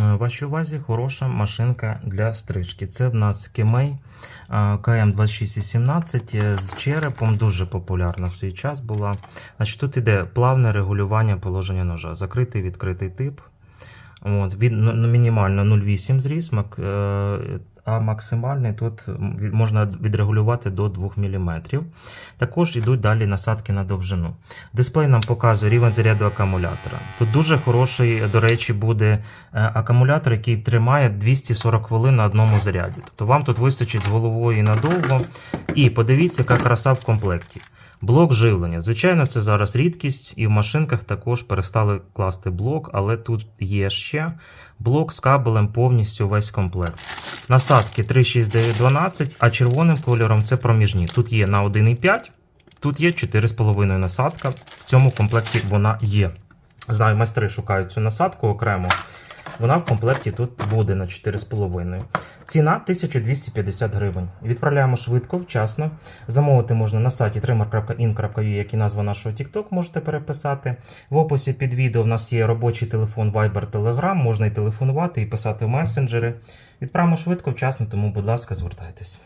Е, Вашій увазі хороша машинка для стрижки. Це в нас Кемей КМ2618 е, з черепом, дуже популярна в свій час була. Значить, тут іде плавне регулювання положення ножа. Закритий відкритий тип. От, ну, мінімально 0,8 зріз, мак, е, а максимальний тут можна відрегулювати до 2 мм. Також йдуть далі насадки на довжину. Дисплей нам показує рівень заряду акумулятора. Тут дуже хороший, до речі, буде е, акумулятор, який тримає 240 хвилин на одному заряді. Тобто вам тут вистачить з головою надовго. І подивіться, яка краса в комплекті. Блок живлення. Звичайно, це зараз рідкість, і в машинках також перестали класти блок, але тут є ще блок з кабелем повністю весь комплект. Насадки 36912, а червоним кольором це проміжні. Тут є на 1,5, тут є 4,5 насадка. В цьому комплекті вона є. Знаю, майстри шукають цю насадку окремо. Вона в комплекті тут буде на 4,5. Ціна 1250 гривень. Відправляємо швидко, вчасно. Замовити можна на сайті trimmer.in.ua, як і назва нашого TikTok, можете переписати. В описі під відео в нас є робочий телефон Viber Telegram, можна і телефонувати, і писати в месенджери. Відправимо швидко, вчасно, тому, будь ласка, звертайтесь.